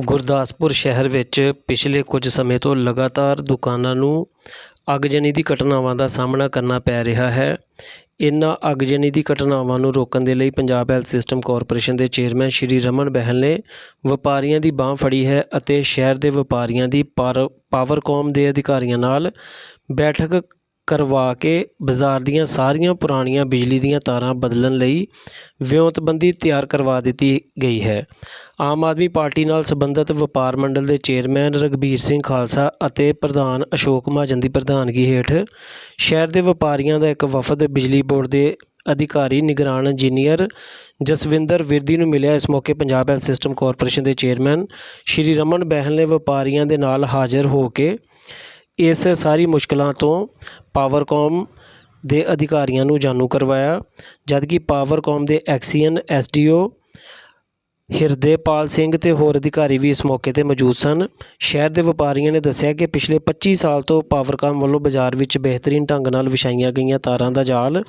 ਗੁਰਦਾਸਪੁਰ ਸ਼ਹਿਰ ਵਿੱਚ ਪਿਛਲੇ ਕੁਝ ਸਮੇਂ ਤੋਂ ਲਗਾਤਾਰ ਦੁਕਾਨਾਂ ਨੂੰ ਅੱਗਜਨੀ ਦੀ ਘਟਨਾਵਾਂ ਦਾ ਸਾਹਮਣਾ ਕਰਨਾ ਪੈ ਰਿਹਾ ਹੈ। ਇਨ੍ਹਾਂ ਅੱਗਜਨੀ ਦੀ ਘਟਨਾਵਾਂ ਨੂੰ ਰੋਕਣ ਦੇ ਲਈ ਪੰਜਾਬ ਹੈਲਥ ਸਿਸਟਮ ਕਾਰਪੋਰੇਸ਼ਨ ਦੇ ਚੇਅਰਮੈਨ ਸ਼੍ਰੀ ਰਮਨ ਬਹਿਲ ਨੇ ਵਪਾਰੀਆਂ ਦੀ ਬਾਂਹ ਫੜੀ ਹੈ ਅਤੇ ਸ਼ਹਿਰ ਦੇ ਵਪਾਰੀਆਂ ਦੀ ਪਰ, ਪਾਵਰਕੌਮ ਦੇ ਅਧਿਕਾਰੀਆਂ ਨਾਲ ਬੈਠਕ ਕਰਵਾ ਕੇ ਬਾਜ਼ਾਰ ਦੀਆਂ ਸਾਰੀਆਂ ਪੁਰਾਣੀਆਂ ਬਿਜਲੀ ਦੀਆਂ ਤਾਰਾਂ ਬਦਲਣ ਲਈ ਵਿਉਂਤਬੰਦੀ ਤਿਆਰ ਕਰਵਾ ਦਿੱਤੀ ਗਈ ਹੈ। ਆਮ ਆਦਮੀ ਪਾਰਟੀ ਨਾਲ ਸੰਬੰਧਿਤ ਵਪਾਰ ਮੰਡਲ ਦੇ ਚੇਅਰਮੈਨ ਰਘਬੀਰ ਸਿੰਘ ਖਾਲਸਾ ਅਤੇ ਪ੍ਰਧਾਨ ਅਸ਼ੋਕ ਮਹਾਜਨ ਦੀ ਪ੍ਰਧਾਨਗੀ ਹੇਠ ਸ਼ਹਿਰ ਦੇ ਵਪਾਰੀਆਂ ਦਾ ਇੱਕ ਵਫਦ ਬਿਜਲੀ ਬੋਰਡ ਦੇ ਅਧਿਕਾਰੀ, ਨਿਗਰਾਨ ਇੰਜੀਨੀਅਰ ਜਸਵਿੰਦਰ ਵਿਰਦੀ ਨੂੰ ਮਿਲਿਆ। ਇਸ ਮੌਕੇ ਪੰਜਾਬ ਹੈਲਥ ਸਿਸਟਮ ਕਾਰਪੋਰੇਸ਼ਨ ਦੇ ਚੇਅਰਮੈਨ ਸ਼੍ਰੀ ਰਮਨ ਬਹਿਲ ਨੇ ਵਪਾਰੀਆਂ ਦੇ ਨਾਲ ਹਾਜ਼ਰ ਹੋ ਕੇ ਇਸ ਸਾਰੀ ਮੁਸ਼ਕਲਾਂ ਤੋਂ ਪਾਵਰਕੌਮ ਦੇ ਅਧਿਕਾਰੀਆਂ ਨੂੰ ਜਾਣੂ ਕਰਵਾਇਆ, ਜਦਕਿ ਪਾਵਰਕੌਮ ਦੇ ਐਕਸੀਅਨ, ਐਸਡੀਓ ਹਿਰਦੇਪਾਲ ਸਿੰਘ ਅਤੇ ਹੋਰ ਅਧਿਕਾਰੀ ਵੀ ਇਸ ਮੌਕੇ ਤੇ ਮੌਜੂਦ ਸਨ। ਸ਼ਹਿਰ ਦੇ ਵਪਾਰੀਆਂ ਨੇ ਦੱਸਿਆ ਕਿ ਪਿਛਲੇ 25 ਸਾਲ ਤੋਂ ਪਾਵਰਕਾਮ ਵੱਲੋਂ ਬਾਜ਼ਾਰ ਵਿੱਚ ਬਿਹਤਰੀਨ ਢੰਗ ਨਾਲ ਵਿਛਾਈਆਂ ਗਈਆਂ ਤਾਰਾਂ ਦਾ ਜਾਲ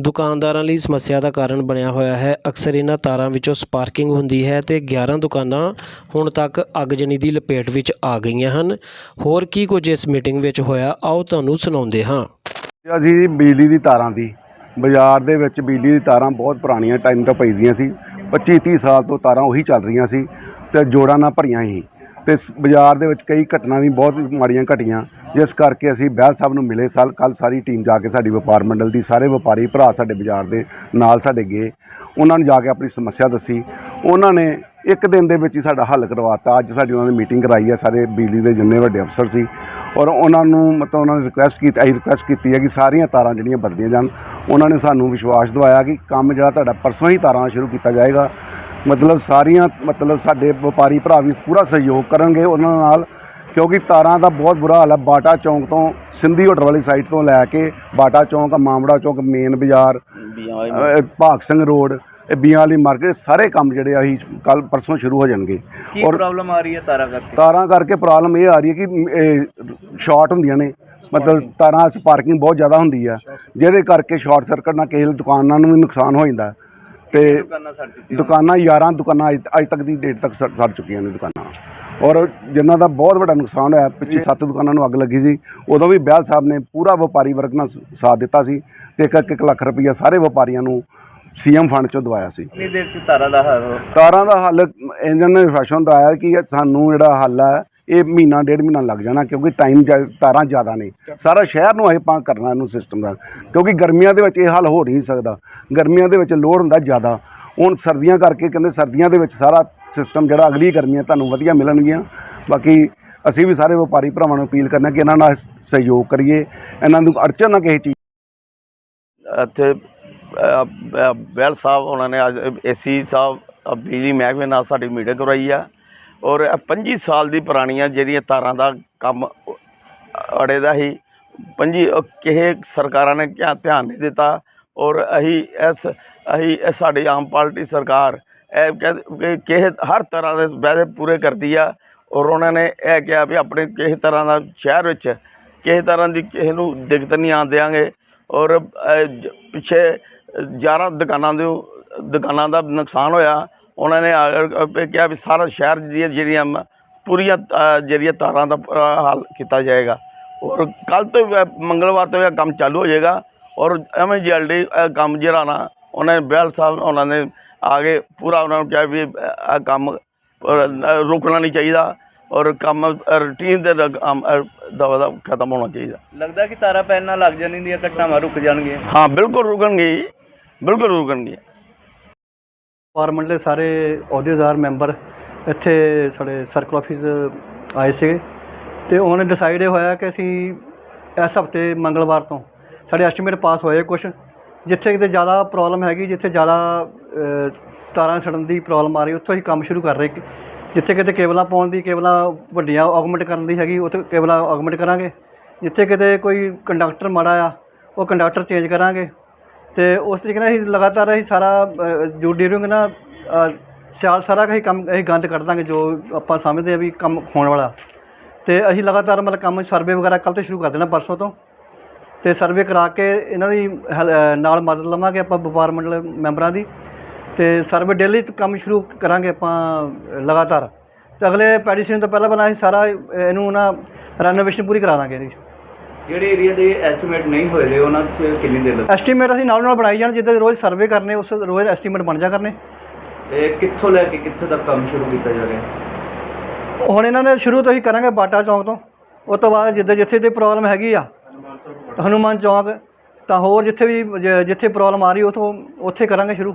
ਦੁਕਾਨਦਾਰਾਂ ਲਈ ਸਮੱਸਿਆ ਦਾ ਕਾਰਨ ਬਣਿਆ ਹੋਇਆ ਹੈ। ਅਕਸਰ ਇਹਨਾਂ ਤਾਰਾਂ ਵਿੱਚੋਂ ਸਪਾਰਕਿੰਗ ਹੁੰਦੀ ਹੈ ਅਤੇ 11 ਦੁਕਾਨਾਂ ਹੁਣ ਤੱਕ ਅੱਗਜਨੀ ਦੀ ਲਪੇਟ ਵਿੱਚ ਆ ਗਈਆਂ ਹਨ। ਹੋਰ ਕੀ ਕੁਝ ਇਸ ਮੀਟਿੰਗ ਵਿੱਚ ਹੋਇਆ, ਆਓ ਤੁਹਾਨੂੰ ਸੁਣਾਉਂਦੇ ਹਾਂ। ਜੀ ਬਿਜਲੀ ਦੀ ਤਾਰਾਂ ਦੀ, ਬਾਜ਼ਾਰ ਦੇ ਵਿੱਚ ਬਿਜਲੀ ਦੀ ਤਾਰਾਂ ਬਹੁਤ ਪੁਰਾਣੀਆਂ, ਟਾਈਮ ਤੋਂ ਪਈਆਂ ਸੀ। 25 30 ਸਾਲ ਤੋਂ ਤਾਰਾਂ ਉਹੀ ਚੱਲ ਰਹੀਆਂ ਸੀ ਤੇ ਜੋੜਾਂ ਨਾਲ ਭਰੀਆਂ ਸੀ ਤੇ ਸ- ਬਾਜ਼ਾਰ ਦੇ ਵਿੱਚ ਕਈ ਘਟਨਾ ਵੀ ਬਹੁਤ ਮਾੜੀਆਂ ਘਟੀਆਂ। ਜਿਸ ਕਰਕੇ ਅਸੀਂ ਬਹਿਲ ਸਾਹਿਬ ਨੂੰ ਮਿਲੇ ਸਾਲ ਕੱਲ ਸਾਰੀ ਟੀਮ ਜਾ ਕੇ ਸਾਡੀ ਵਪਾਰ ਮੰਡਲ ਦੀ, ਸਾਰੇ ਵਪਾਰੀ ਭਰਾ ਸਾਡੇ ਬਾਜ਼ਾਰ ਦੇ ਨਾਲ ਸਾਡੇ ਗਏ। ਉਹਨਾਂ ਨੂੰ ਜਾ ਕੇ ਆਪਣੀ ਸਮੱਸਿਆ ਦੱਸੀ। ਉਹਨਾਂ ਨੇ ਇੱਕ ਦਿਨ ਦੇ ਵਿੱਚ ਹੀ ਸਾਡਾ ਹੱਲ ਕਰਵਾਤਾ ਅੱਜ ਸਾਡੀ ਉਹਨਾਂ ਨੇ ਮੀਟਿੰਗ ਕਰਾਈ ਹੈ, ਸਾਰੇ ਬਿਜਲੀ ਦੇ ਜਿੰਨੇ ਵੱਡੇ ਅਫਸਰ ਸੀ। ਔਰ ਉਹਨਾਂ ਨੂੰ ਮਤਲਬ ਉਹਨਾਂ ਨੇ ਰਿਕੁਐਸਟ ਕੀਤੀ ਅਸੀਂ ਰਿਕੁਐਸਟ ਕੀਤੀ ਹੈ ਕਿ ਸਾਰੀਆਂ ਤਾਰਾਂ ਜਿਹੜੀਆਂ ਬਦਲੀਆਂ ਜਾਣ। ਉਹਨਾਂ ਨੇ ਸਾਨੂੰ ਵਿਸ਼ਵਾਸ ਦਿਵਾਇਆ ਕਿ ਕੰਮ ਜਿਹੜਾ ਤੁਹਾਡਾ ਪਰਸੋਂ ਹੀ ਤਾਰਾਂ ਸ਼ੁਰੂ ਕੀਤਾ ਜਾਏਗਾ। ਮਤਲਬ ਸਾਰੀਆਂ ਮਤਲਬ ਸਾਡੇ ਵਪਾਰੀ ਭਰਾ ਵੀ ਪੂਰਾ ਸਹਿਯੋਗ ਕਰਨਗੇ ਉਹਨਾਂ ਨਾਲ ਕਿਉਂਕਿ ਤਾਰਾਂ ਦਾ ਬਹੁਤ ਬੁਰਾ ਹਾਲ ਹੈ। ਬਾਟਾ ਚੌਂਕ ਤੋਂ ਸਿੰਧੀ ਹੋਟਲ ਵਾਲੀ ਸਾਈਡ ਤੋਂ ਲੈ ਕੇ ਬਾਟਾ ਚੌਂਕ ਮਾਮੜਾ ਚੌਂਕ ਮੇਨ ਬਾਜ਼ਾਰ ਭਾਗ ਸਿੰਘ ਰੋਡ ਇਹ ਬੀਆਂ ਵਾਲੀ ਮਾਰਕੀਟ ਸਾਰੇ ਕੰਮ ਜਿਹੜੇ ਆ ਅਸੀਂ ਕੱਲ ਪਰਸੋਂ ਸ਼ੁਰੂ ਹੋ ਜਾਣਗੇ। ਕੀ ਔਰ ਪ੍ਰੋਬਲਮ ਆ ਰਹੀ ਹੈ ਤਾਰਾ ਕਰਕੇ? ਤਾਰਾਂ ਕਰਕੇ ਪ੍ਰੋਬਲਮ ਇਹ ਆ ਰਹੀ ਹੈ ਕਿ ਸ਼ਾਰਟ ਹੁੰਦੀਆਂ ਨੇ। ਮਤਲਬ ਤਾਰਾਂ ਸਪਾਰਕਿੰਗ ਬਹੁਤ ਜ਼ਿਆਦਾ ਹੁੰਦੀ ਆ। ਜਿਹਦੇ ਕਰਕੇ ਸ਼ਾਰਟ ਸਰਕਟ ਨਾਲ ਕਿਸੇ ਦੁਕਾਨਾਂ ਨੂੰ ਵੀ ਨੁਕਸਾਨ ਹੋ ਜਾਂਦਾ। ਤੇ ਦੁਕਾਨਾਂ ਸੜ ਚੁੱਕੀਆਂ ਦੁਕਾਨਾਂ 11 ਦੁਕਾਨਾਂ ਅੱਜ ਤੱਕ ਦੀ ਡੇਟ ਤੱਕ ਸੜ ਚੁੱਕੀਆਂ ਨੇ ਦੁਕਾਨਾਂ। ਔਰ ਜਿਨ੍ਹਾਂ ਦਾ ਬਹੁਤ ਵੱਡਾ ਨੁਕਸਾਨ ਹੋਇਆ ਪਿੱਛੇ ਸੱਤ ਦੁਕਾਨਾਂ ਨੂੰ ਅੱਗ ਲੱਗੀ ਸੀ। ਉਦੋਂ ਵੀ ਬਹਿਲ ਸਾਹਿਬ ਨੇ ਪੂਰਾ ਵਪਾਰੀ ਵਰਗ ਨਾਲ ਸਾਥ ਦਿੱਤਾ ਸੀ। ਤੇ ਇੱਕ ਇੱਕ ਇੱਕ ਲੱਖ ਰੁਪਈਆ ਸਾਰੇ ਵਪਾਰੀਆਂ ਨੂੰ ਸੀਐਮ ਫੰਡ ਚੋਂ ਦਵਾਇਆ ਸੀ। ਕਿੰਨੀ ਦੇਰ ਚ ਤਾਰਾ ਦਾ ਹੱਲ ਤਾਰਾਂ ਦਾ ਹੱਲ ਇੰਜਨ ਨੇ ਫੈਸ਼ਨ ਦਾ ਆਇਆ ਕਿ ਸਾਨੂੰ ਜਿਹੜਾ ਹੱਲ ਹੈ ਇਹ ਮਹੀਨਾ ਡੇਢ ਮਹੀਨਾ ਲੱਗ ਜਾਣਾ ਕਿਉਂਕਿ ਟਾਈਮ ਤਾਰਾਂ ਜ਼ਿਆਦਾ ਨੇ। ਸਾਰਾ ਸ਼ਹਿਰ ਨੂੰ ਇਹ ਆਪਾਂ ਕਰਨਾ ਇਹਨੂੰ ਸਿਸਟਮ ਦਾ ਕਿਉਂਕਿ ਗਰਮੀਆਂ ਦੇ ਵਿੱਚ ਇਹ ਹੱਲ ਹੋ ਨਹੀਂ ਸਕਦਾ। ਗਰਮੀਆਂ ਦੇ ਵਿੱਚ ਲੋਡ ਹੁੰਦਾ ਜ਼ਿਆਦਾ। ਹੁਣ ਸਰਦੀਆਂ ਕਰਕੇ ਕਹਿੰਦੇ ਸਰਦੀਆਂ ਦੇ ਵਿੱਚ ਸਾਰਾ ਸਿਸਟਮ ਜਿਹੜਾ ਅਗਲੀ ਗਰਮੀਆਂ ਤੁਹਾਨੂੰ ਵਧੀਆ ਮਿਲਣਗੀਆਂ। ਬਾਕੀ ਅਸੀਂ ਵੀ ਸਾਰੇ ਵਪਾਰੀ ਭਰਾਵਾਂ ਨੂੰ ਅਪੀਲ ਕਰਨਾ ਕਿ ਇਹਨਾਂ ਨਾਲ ਸਹਿਯੋਗ ਕਰੀਏ। ਇਹਨਾਂ ਨੂੰ ਅੜਚਨ ਨਾ ਕਿਸੇ ਚੀਜ਼ ਇੱਥੇ ਅ, ਬੈਲ ਸਾਹਿਬ ਉਹਨਾਂ ਨੇ ਅੱਜ ਏਸੀ ਸਾਹਿਬ ਬਿਜਲੀ ਮਹਿਕਮੇ ਨਾਲ ਸਾਡੀ ਮੀਟਿੰਗ ਕਰਵਾਈ ਆ। ਔਰ ਇਹ 25 ਸਾਲ ਦੀ ਪੁਰਾਣੀਆਂ ਜਿਹੜੀਆਂ ਤਾਰਾਂ ਦਾ ਕੰਮ ਅੜੇ ਦਾ ਹੀ 25 ਕਿਸੇ ਸਰਕਾਰਾਂ ਨੇ ਕਿਆ ਧਿਆਨ ਨਹੀਂ ਦਿੱਤਾ। ਔਰ ਅਸੀਂ ਇਸ ਅਸੀਂ ਇਹ ਸਾਡੀ ਆਮ ਪਾਰਟੀ ਸਰਕਾਰ ਇਹ ਕਹਿੰਦੇ ਕਿਸੇ ਹਰ ਤਰ੍ਹਾਂ ਦੇ ਵਾਅਦੇ ਪੂਰੇ ਕਰਦੀ ਆ। ਔਰ ਉਹਨਾਂ ਨੇ ਇਹ ਕਿਹਾ ਵੀ ਆਪਣੇ ਕਿਸੇ ਤਰ੍ਹਾਂ ਦਾ ਸ਼ਹਿਰ ਵਿੱਚ ਕਿਸੇ ਤਰ੍ਹਾਂ ਦੀ ਕਿਸੇ ਨੂੰ ਦਿੱਕਤ ਨਹੀਂ ਆਉਣ ਦਿਆਂਗੇ। ਔਰ ਪਿੱਛੇ 11 ਦੁਕਾਨਾਂ ਦੇ ਦੁਕਾਨਾਂ ਦਾ ਨੁਕਸਾਨ ਹੋਇਆ। ਉਹਨਾਂ ਨੇ ਕਿਹਾ ਵੀ ਸਾਰਾ ਸ਼ਹਿਰ ਦੀਆਂ ਜਿਹੜੀਆਂ ਪੂਰੀਆਂ ਜਿਹੜੀਆਂ ਤਾਰਾਂ ਦਾ ਹੱਲ ਕੀਤਾ ਜਾਏਗਾ। ਔਰ ਕੱਲ ਤੋਂ ਮੰਗਲਵਾਰ ਤੋਂ ਇਹ ਕੰਮ ਚਾਲੂ ਹੋ ਜਾਏਗਾ। ਔਰ ਐਵੇਂ ਜਲਦੀ ਕੰਮ ਜਿਹੜਾ ਨਾ ਉਹਨਾਂ ਨੇ ਬਹਿਲ ਸਾਹਿਬ ਉਹਨਾਂ ਨੇ ਆ ਕੇ ਪੂਰਾ ਉਹਨਾਂ ਨੂੰ ਕਿਹਾ ਵੀ ਇਹ ਕੰਮ ਰੁਕਣਾ ਨਹੀਂ ਚਾਹੀਦਾ। ਔਰ ਕੰਮ ਰੂਟੀਨ ਦੇ ਦਾ ਖਤਮ ਹੋਣਾ ਚਾਹੀਦਾ। ਲੱਗਦਾ ਕਿ ਤਾਰਾ ਪੈਣ ਨਾਲ ਲੱਗ ਜਾਣੀ ਦੀਆਂ ਘਟਨਾਵਾਂ ਰੁਕ ਜਾਣਗੀਆਂ। ਹਾਂ ਬਿਲਕੁਲ ਰੁਕਣਗੇ ਜੀ, ਬਿਲਕੁਲ ਰੁਕਣਗੇ ਪਾਰਲੀਮੈਂਟ ਦੇ ਸਾਰੇ ਅਹੁਦੇਦਾਰ ਮੈਂਬਰ ਇੱਥੇ ਸਾਡੇ ਸਰਕਲ ਆਫਿਸ ਆਏ ਸੀਗੇ ਤੇ ਉਹਨਾਂ ਨੇ ਡਿਸਾਈਡ ਇਹ ਹੋਇਆ ਕਿ ਅਸੀਂ ਇਸ ਹਫ਼ਤੇ ਮੰਗਲਵਾਰ ਤੋਂ ਸਾਡੇ ਐਸਟੀਮੇਟ ਪਾਸ ਹੋਏ ਕੁਝ ਜਿੱਥੇ ਕਿਤੇ ਜ਼ਿਆਦਾ ਪ੍ਰੋਬਲਮ ਹੈਗੀ ਜਿੱਥੇ ਜ਼ਿਆਦਾ ਤਾਰਾਂ ਸੜਨ ਦੀ ਪ੍ਰੋਬਲਮ ਆ ਰਹੀ ਉੱਥੋਂ ਹੀ ਕੰਮ ਸ਼ੁਰੂ ਕਰ ਰਹੇ। ਜਿੱਥੇ ਕਿਤੇ ਕੇਬਲਾਂ ਪਾਉਣ ਦੀ ਕੇਬਲਾਂ ਵੱਡੀਆਂ ਆਗਮੈਂਟ ਕਰਨ ਦੀ ਹੈਗੀ ਉੱਥੇ ਕੇਬਲਾਂ ਆਗਮੈਂਟ ਕਰਾਂਗੇ। ਜਿੱਥੇ ਕਿਤੇ ਕੋਈ ਕੰਡਕਟਰ ਮਾੜਾ ਆ ਉਹ ਕੰਡਕਟਰ ਚੇਂਜ ਕਰਾਂਗੇ। ਅਤੇ ਉਸ ਤਰੀਕੇ ਨਾਲ ਅਸੀਂ ਲਗਾਤਾਰ ਅਸੀਂ ਸਾਰਾ ਜੋ ਡਿਊਰਿੰਗ ਨਾ ਸਿਆਲ ਸਾਰਾ ਅਸੀਂ ਕੰਮ, ਅਸੀਂ ਗੰਦ ਕੱਢ ਦਾਂਗੇ ਜੋ ਆਪਾਂ ਸਮਝਦੇ ਹਾਂ ਵੀ ਕੰਮ ਹੋਣ ਵਾਲਾ। ਅਤੇ ਅਸੀਂ ਲਗਾਤਾਰ ਮਤਲਬ ਕੰਮ ਸਰਵੇ ਵਗੈਰਾ ਕੱਲ੍ਹ ਤੋਂ ਸ਼ੁਰੂ ਕਰ ਦੇਣਾ, ਪਰਸੋਂ ਤੋਂ। ਅਤੇ ਸਰਵੇ ਕਰਾ ਕੇ ਇਹਨਾਂ ਦੀ ਹੈਲ- ਨਾਲ ਮਦਦ ਲਵਾਂਗੇ ਆਪਾਂ ਵਪਾਰ ਮੰਡਲ ਮੈਂਬਰਾਂ ਦੀ। ਅਤੇ ਸਰਵੇ ਡੇਲੀ ਕੰਮ ਸ਼ੁਰੂ ਕਰਾਂਗੇ ਆਪਾਂ ਲਗਾਤਾਰ। ਅਤੇ ਅਗਲੇ ਪੈਡੀਸ਼ਨ ਤੋਂ ਪਹਿਲਾਂ ਪਹਿਲਾਂ ਅਸੀਂ ਸਾਰਾ ਇਹਨੂੰ ਨਾ ਰੈਨੋਵੇਸ਼ਨ ਪੂਰੀ ਕਰਾ ਦਾਂਗੇ ਇਹਦੀ। ਜਿਹੜੇ ਏਰੀਆ ਦੇ ਐਸਟੀਮੇਟ ਨਹੀਂ ਹੋਏ ਦੇ ਉਹਨਾਂ 'ਚ ਕਿੰਨੀ ਦੇਰ ਲੱਗ? ਐਸਟੀਮੇਟ ਅਸੀਂ ਨਾਲ ਨਾਲ ਬਣਾਈ ਜਾਣ ਜਿੱਦਾਂ ਰੋਜ਼ ਸਰਵੇ ਕਰਨੇ ਉਸ ਰੋਜ਼ ਐਸਟੀਮੇਟ ਬਣ ਜਾ ਕਰਨੇ। ਇਹ ਕਿੱਥੋਂ ਲੈ ਕੇ ਕਿੱਥੇ ਤੱਕ ਕੰਮ ਸ਼ੁਰੂ ਕੀਤਾ ਜਾ ਰਿਹਾ? ਹੁਣ ਇਹਨਾਂ ਨੇ ਸ਼ੁਰੂ ਤੋਂ ਹੀ ਕਰਾਂਗੇ ਬਾਟਾ ਚੌਂਕ ਤੋਂ। ਉਸ ਤੋਂ ਬਾਅਦ ਜਿੱਦਾਂ ਜਿੱਥੇ ਤੇ ਪ੍ਰੋਬਲਮ ਹੈਗੀ ਆ ਹਨੂਮਾਨ ਚੌਂਕ ਤਾਂ ਹੋਰ ਜਿੱਥੇ ਵੀ ਜਿੱਥੇ ਪ੍ਰੋਬਲਮ ਆ ਰਹੀ ਉਥੋਂ ਉੱਥੇ ਕਰਾਂਗੇ ਸ਼ੁਰੂ।